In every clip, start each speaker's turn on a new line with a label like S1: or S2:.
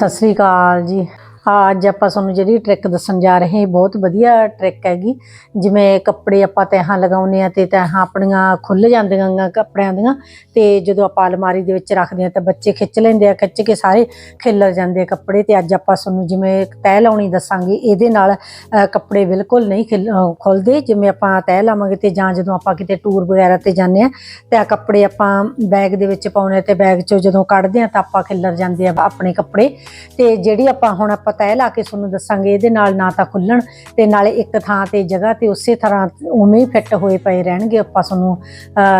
S1: ਸਤਿ ਸ੍ਰੀ ਅਕਾਲ ਜੀ। ਅੱਜ ਆਪਾਂ ਤੁਹਾਨੂੰ ਜਿਹੜੀ ਟ੍ਰਿਕ ਦੱਸਣ ਜਾ ਰਹੇ ਹਾਂ ਬਹੁਤ ਵਧੀਆ ਟ੍ਰਿਕ ਹੈਗੀ। ਜਿਵੇਂ ਕੱਪੜੇ ਆਪਾਂ ਤਹਾਂ ਲਗਾਉਂਦੇ ਆ ਤੇ ਤਹਾਂ ਆਪਣੀਆਂ ਖੁੱਲ ਜਾਂਦੀਆਂ ਗਾ ਕੱਪੜਿਆਂ ਦੀਆਂ ਤੇ ਜਦੋਂ ਆਪਾਂ ਅਲਮਾਰੀ ਦੇ ਵਿੱਚ ਰੱਖਦੇ ਆ ਤਾਂ ਬੱਚੇ ਖਿੱਚ ਲੈਂਦੇ ਆ ਖਿੱਚ ਕੇ ਸਾਰੇ ਖਿੱਲਰ ਜਾਂਦੇ ਆ ਕੱਪੜੇ ਤੇ ਅੱਜ ਆਪਾਂ ਤੁਹਾਨੂੰ ਜਿਵੇਂ ਤਹਿ ਲਾਉਣੀ ਦੱਸਾਂਗੇ ਇਹਦੇ ਨਾਲ ਕੱਪੜੇ ਬਿਲਕੁਲ ਨਹੀਂ ਖਿੱਲ- ਅ, ਖੁੱਲਦੇ ਜਿਵੇਂ ਆਪਾਂ ਤਹਿ ਲਾਵਾਂਗੇ ਤੇ ਜਾਂ ਜਦੋਂ ਆਪਾਂ ਕਿਤੇ ਟੂਰ ਵਗੈਰਾ ਤੇ ਜਾਂਦੇ ਆ ਤੇ ਆ ਕੱਪੜੇ ਆਪਾਂ ਬੈਗ ਦੇ ਵਿੱਚ ਪਾਉਣੇ ਤੇ ਬੈਗ ਚੋਂ ਜਦੋਂ ਕੱਢਦੇ ਆ ਤਾਂ ਆਪਾਂ ਖਿੱਲਰ ਜਾਂਦੇ ਆ ਆਪਣੇ ਕੱਪੜੇ। ਤੇ ਜਿਹੜੀ ਆਪਾਂ ਹੁਣ ਆਪਾਂ ਤਹਿ ਲਾ ਕੇ ਤੁਹਾਨੂੰ ਦੱਸਾਂਗੇ, ਇਹਦੇ ਨਾਲ ਨਾ ਤਾਂ ਖੁੱਲਣ ਤੇ ਨਾਲੇ ਇੱਕ ਥਾਂ ਤੇ ਜਗ੍ਹਾ ਤੇ ਉਸੇ ਤਰ੍ਹਾਂ ਉਵੇਂ ਹੀ ਫਿੱਟ ਹੋਏ ਪਏ ਰਹਿਣਗੇ। ਆਪਾਂ ਤੁਹਾਨੂੰ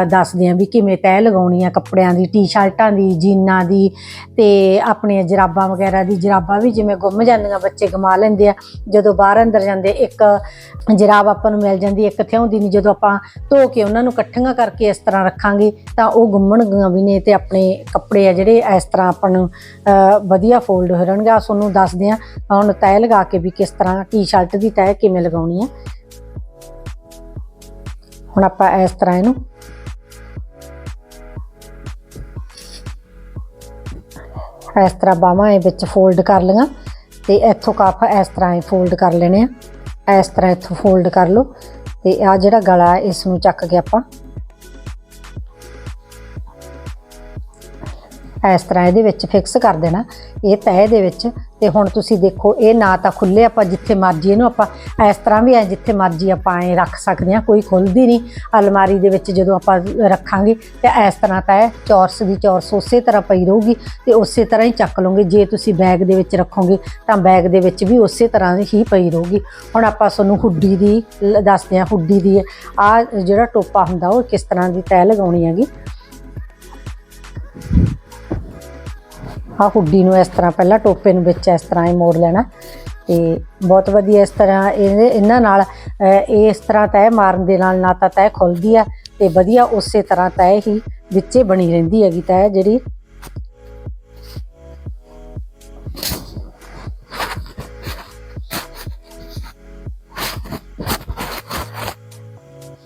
S1: ਦੱਸਦੇ ਆ ਵੀ ਕਿਵੇਂ ਤੈਅ ਲਗਾਉਣੀ ਆ ਕੱਪੜਿਆਂ ਦੀ, ਟੀ-ਸ਼ਰਟਾਂ ਦੀ, ਜੀਨਾਂ ਦੀ ਤੇ ਆਪਣੀਆਂ ਜਰਾਬਾਂ ਵਗੈਰਾ ਦੀ। ਜਰਾਬਾਂ ਵੀ ਜਿਵੇਂ ਗੁੰਮ ਜਾਂਦੀਆਂ, ਬੱਚੇ ਗਮਾ ਲੈਂਦੇ ਆ। ਜਦੋਂ ਬਾਹਰ ਅੰਦਰ ਜਾਂਦੇ, ਇੱਕ ਜਰਾਬ ਆਪਾਂ ਨੂੰ ਮਿਲ ਜਾਂਦੀ, ਇੱਕ ਥਿਉਂਦੀ ਨਹੀਂ। ਜਦੋਂ ਆਪਾਂ ਧੋ ਕੇ ਉਹਨਾਂ ਨੂੰ ਇਕੱਠੀਆਂ ਕਰਕੇ ਇਸ ਤਰ੍ਹਾਂ ਰੱਖਾਂਗੇ, ਤਾਂ ਉਹ ਗੁੰਮਣਗੀਆਂ ਵੀ ਨੇ ਤੇ ਆਪਣੇ ਕੱਪੜੇ ਆ ਜਿਹੜੇ ਇਸ ਤਰ੍ਹਾਂ ਆਪਾਂ ਨੂੰ ਵਧੀਆ ਫੋਲਡ ਹੋ ਰਹਿਣਗੇ ਆ ਤੁਹਾਨੂੰ ਦੱਸਦੇ ਆ ਹੁਣ ਤਹਿ ਲਗਾ ਕੇ ਵੀ ਕਿਸ ਤਰ੍ਹਾਂ ਟੀ-ਸ਼ਰਟ ਦੀ ਤਹਿ ਕਿਵੇਂ ਲਗਾਉਣੀ ਹੈ ਹੁਣ ਆਪਾਂ ਇਸ ਤਰ੍ਹਾਂ ਇਹਨੂੰ ਇਸ ਤਰ੍ਹਾਂ ਬਾਹਾਂ ਇਹ ਵਿੱਚ ਫੋਲਡ ਕਰ ਲਈਆਂ ਤੇ ਇੱਥੋਂ ਕਾਫ ਇਸ ਤਰ੍ਹਾਂ ਹੀ ਫੋਲਡ ਕਰ ਲੈਣੇ ਆ। ਇਸ ਤਰ੍ਹਾਂ ਇੱਥੋਂ ਫੋਲਡ ਕਰ ਲਓ ਤੇ ਆ ਜਿਹੜਾ ਗਲਾ ਹੈ, ਇਸ ਨੂੰ ਚੱਕ ਕੇ ਆਪਾਂ ਇਸ ਤਰ੍ਹਾਂ ਇਹਦੇ ਵਿੱਚ ਫਿਕਸ ਕਰ ਦੇਣਾ। ਇਹ ਤੈਅ ਦੇ ਵਿੱਚ ਤੇ ਹੁਣ ਤੁਸੀਂ ਦੇਖੋ, ਇਹ ਨਾ ਤਾਂ ਖੁੱਲੇ ਆਪਾਂ ਜਿੱਥੇ ਮਰਜ਼ੀ ਇਹਨੂੰ ਆਪਾਂ ਇਸ ਤਰ੍ਹਾਂ ਵੀ ਐ ਜਿੱਥੇ ਮਰਜ਼ੀ ਆਪਾਂ ਐ ਰੱਖ ਸਕਦੇ ਹਾਂ, ਕੋਈ ਖੁੱਲਦੀ ਨਹੀਂ। ਅਲਮਾਰੀ ਦੇ ਵਿੱਚ ਜਦੋਂ ਆਪਾਂ ਰੱਖਾਂਗੇ ਤੇ ਇਸ ਤਰ੍ਹਾਂ ਤਾਂ ਇਹ ਚੌਰਸ ਦੀ ਚੌਰਸ ਉਸੇ ਤਰ੍ਹਾਂ ਪਈ ਰਹੂਗੀ ਤੇ ਉਸੇ ਤਰ੍ਹਾਂ ਹੀ ਚੱਕ ਲਓਗੇ। ਜੇ ਤੁਸੀਂ ਬੈਗ ਦੇ ਵਿੱਚ ਰੱਖੋਗੇ ਤਾਂ ਬੈਗ ਦੇ ਵਿੱਚ ਵੀ ਉਸੇ ਤਰ੍ਹਾਂ ਹੀ ਪਈ ਰਹੂਗੀ। ਹੁਣ ਆਪਾਂ ਤੁਹਾਨੂੰ ਹੁੱਡੀ ਦੀ ਲ- ਦੱਸਦੇ ਹਾਂ, ਹੁੱਡੀ ਦੀ ਆ ਜਿਹੜਾ ਟੋਪਾ ਹੁੰਦਾ, ਉਹ ਕਿਸ ਤਰ੍ਹਾਂ ਦੀ ਤੈਅ ਲਗਾਉਣੀ ਹੈਗੀ? ਆ ਹੁੱਡੀ ਨੂੰ ਇਸ ਤਰ੍ਹਾਂ ਪਹਿਲਾਂ ਟੋਪੇ ਨੂੰ ਵਿੱਚ ਇਸ ਤਰ੍ਹਾਂ ਹੀ ਮੋੜ ਲੈਣਾ ਤੇ ਬਹੁਤ ਵਧੀਆ ਇਸ ਤਰ੍ਹਾਂ ਇਹਦੇ ਇਹਨਾਂ ਨਾਲ ਇਹ ਇਸ ਤਰ੍ਹਾਂ ਤੈਅ ਮਾਰਨ ਦੇ ਨਾਲ ਨਾ ਤਾਂ ਤੈਅ ਖੁੱਲਦੀ ਆ ਤੇ ਵਧੀਆ ਉਸੇ ਤਰ੍ਹਾਂ ਤੈਅ ਹੀ ਵਿੱਚੇ ਬਣੀ ਰਹਿੰਦੀ ਹੈਗੀ ਤੈਅ ਜਿਹੜੀ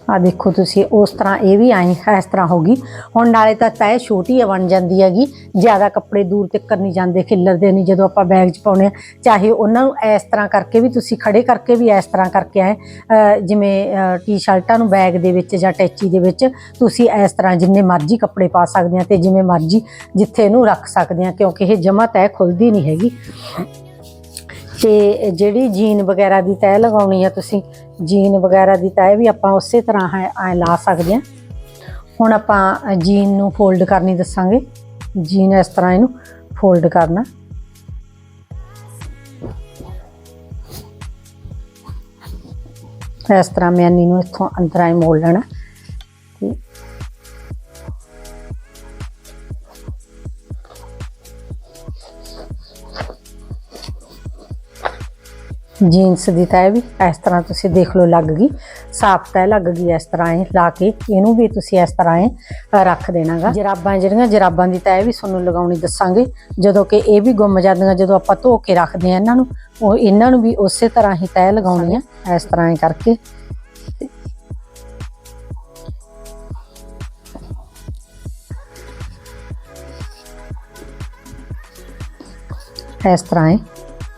S1: ਆ ਦੇਖੋ ਤੁਸੀਂ, ਉਸ ਤਰ੍ਹਾਂ ਇਹ ਵੀ ਆਏ ਇਸ ਤਰ੍ਹਾਂ ਹੋਗੀ ਹੁਣ ਨਾਲੇ ਤਾਂ ਤੈਅ ਛੋਟੀ ਆ ਬਣ ਜਾਂਦੀ ਹੈਗੀ। ਜ਼ਿਆਦਾ ਕੱਪੜੇ ਦੂਰ ਤੱਕ ਨਹੀਂ ਜਾਂਦੇ, ਖਿੱਲਰਦੇ ਨਹੀਂ, ਜਦੋਂ ਆਪਾਂ ਬੈਗ 'ਚ ਪਾਉਣੇ ਆ ਚਾਹੇ ਉਹਨਾਂ ਨੂੰ ਇਸ ਤਰ੍ਹਾਂ ਕਰਕੇ ਵੀ ਤੁਸੀਂ ਖੜੇ ਕਰਕੇ ਵੀ ਇਸ ਤਰ੍ਹਾਂ ਕਰਕੇ ਆਏ। ਜਿਵੇਂ ਟੀ-ਸ਼ਰਟਾਂ ਨੂੰ ਬੈਗ ਦੇ ਵਿੱਚ ਜਾਂ ਟੈਚੀ ਦੇ ਵਿੱਚ ਤੁਸੀਂ ਇਸ ਤਰ੍ਹਾਂ ਜਿੰਨੇ ਮਰਜ਼ੀ ਕੱਪੜੇ ਪਾ ਸਕਦੇ ਆ ਤੇ ਜਿਵੇਂ ਮਰਜ਼ੀ ਜਿੱਥੇ ਇਹਨੂੰ ਰੱਖ ਸਕਦੇ ਆ ਕਿਉਂਕਿ ਇਹ ਜਮਾ ਤੈਅ ਖੁੱਲਦੀ ਨਹੀਂ ਹੈਗੀ। ਤੇ ਜਿਹੜੀ ਜੀਨ ਵਗੈਰਾ ਦੀ ਤੈਅ ਲਗਾਉਣੀ ਆ ਤੁਸੀਂ ਜੀਨ ਵਗੈਰਾ ਦੀ ਤੈਅ ਵੀ ਆਪਾਂ ਉਸੇ ਤਰ੍ਹਾਂ ਹੈ, ਐ ਲਾ ਸਕਦੇ ਆ ਹੁਣ ਆਪਾਂ ਜੀਨ ਨੂੰ ਫੋਲਡ ਕਰਨੀ ਦੱਸਾਂਗੇ। ਜੀਨ ਇਸ ਤਰ੍ਹਾਂ ਇਹਨੂੰ ਫੋਲਡ ਕਰਨਾ। ਇਸ ਤਰ੍ਹਾਂ ਮਿਆਨੀ ਨੂੰ ਇੱਥੋਂ ਅੰਦਰ ਆਈ ਮੋੜ ਲੈਣਾ। ਜੀਨਸ ਦੀ ਤਹਿ ਵੀ ਇਸ ਤਰ੍ਹਾਂ ਤੁਸੀਂ ਦੇਖ ਲਓ ਲੱਗ ਗਈ। ਸਾਫ਼ ਤਹਿ ਲੱਗ ਗਈ ਇਸ ਤਰ੍ਹਾਂ ਇਹ ਲਾ ਕੇ। ਇਹਨੂੰ ਵੀ ਤੁਸੀਂ ਇਸ ਤਰ੍ਹਾਂ ਇਹ ਅ, ਰੱਖ ਦੇਣਾਗਾ। ਜਰਾਬਾਂ ਜਿਹੜੀਆਂ ਜਰਾਬਾਂ ਦੀ ਤਹਿ ਵੀ ਤੁਹਾਨੂੰ ਲਗਾਉਣੀ ਦੱਸਾਂਗੇ। ਜਦੋਂ ਕਿ ਇਹ ਵੀ ਗੁੰਮ ਜਾਂਦੀਆਂ ਜਦੋਂ ਆਪਾਂ ਧੋ ਕੇ ਰੱਖਦੇ ਆ ਇਹਨਾਂ ਨੂੰ ਉਹ ਇਹਨਾਂ ਨੂੰ ਵੀ ਉਸੇ ਤਰ੍ਹਾਂ ਹੀ ਤਹਿ ਲਗਾਉਣੀ ਆ ਇਸ ਤਰ੍ਹਾਂ ਕਰਕੇ। ਇਸ ਤਰ੍ਹਾਂ ਹੈ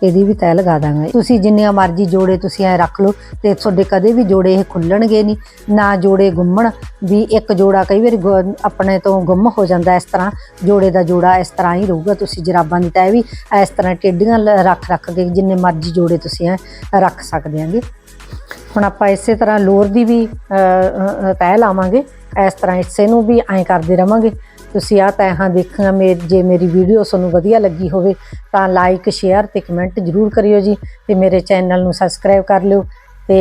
S1: ਇਹਦੀ ਵੀ ਤੈਅ ਲਗਾ ਦਾਂਗੇ। ਤੁਸੀਂ ਜਿੰਨੀਆਂ ਮਰਜ਼ੀ ਜੋੜੇ ਤੁਸੀਂ ਐ ਰੱਖ ਲਓ ਤੇ ਤੁਹਾਡੇ ਕਦੇ ਵੀ ਜੋੜੇ ਇਹ ਖੁੱਲਣਗੇ ਨਹੀਂ। ਨਾ ਜੋੜੇ ਗੁੰਮਣ, ਵੀ ਇੱਕ ਜੋੜਾ ਕਈ ਵਾਰੀ ਗੁ- ਆਪਣੇ ਤੋਂ ਗੁੰਮ ਹੋ ਜਾਂਦਾ ਇਸ ਤਰ੍ਹਾਂ। ਜੋੜੇ ਦਾ ਜੋੜਾ ਇਸ ਤਰ੍ਹਾਂ ਹੀ ਰਹੂਗਾ, ਤੁਸੀਂ ਜਰਾਬਾਂ ਦੀ ਤੈਅ ਵੀ ਇਸ ਤਰ੍ਹਾਂ ਟੇਡੀਆਂ ਲ- ਰੱਖ ਰੱਖ ਕੇ ਜਿੰਨੇ ਮਰਜ਼ੀ ਜੋੜੇ ਤੁਸੀਂ ਐ ਰੱਖ ਸਕਦੇ ਆਂਗੇ। ਹੁਣ ਆਪਾਂ ਇਸੇ ਤਰ੍ਹਾਂ ਲੋਰ ਦੀ ਵੀ ਤੈਅ ਲਾਵਾਂਗੇ। ਇਸ ਤਰ੍ਹਾਂ ਇਸੇ ਨੂੰ ਵੀ ਐਂ ਕਰਦੇ ਰਵਾਂਗੇ। ਤੁਸੀਂ ਆ ਤੈਹਾਂ ਦੇਖੀਆਂ ਮੇ, ਜੇ ਮੇਰੀ ਵੀਡੀਓ ਤੁਹਾਨੂੰ ਵਧੀਆ ਲੱਗੀ ਹੋਵੇ, ਤਾਂ ਲਾਈਕ ਸ਼ੇਅਰ ਤੇ ਕਮੈਂਟ ਜਰੂਰ ਕਰਿਓ ਜੀ ਤੇ ਮੇਰੇ ਚੈਨਲ ਨੂੰ ਸਬਸਕ੍ਰਾਈਬ ਕਰ ਲਿਓ ਤੇ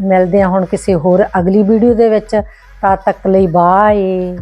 S1: ਮਿਲਦੇ ਹਾਂ ਹੁਣ ਕਿਸੇ ਹੋਰ ਅਗਲੀ ਵੀਡੀਓ ਦੇ ਵਿੱਚ। ਤਦ ਤੱਕ ਲਈ ਬਾਏ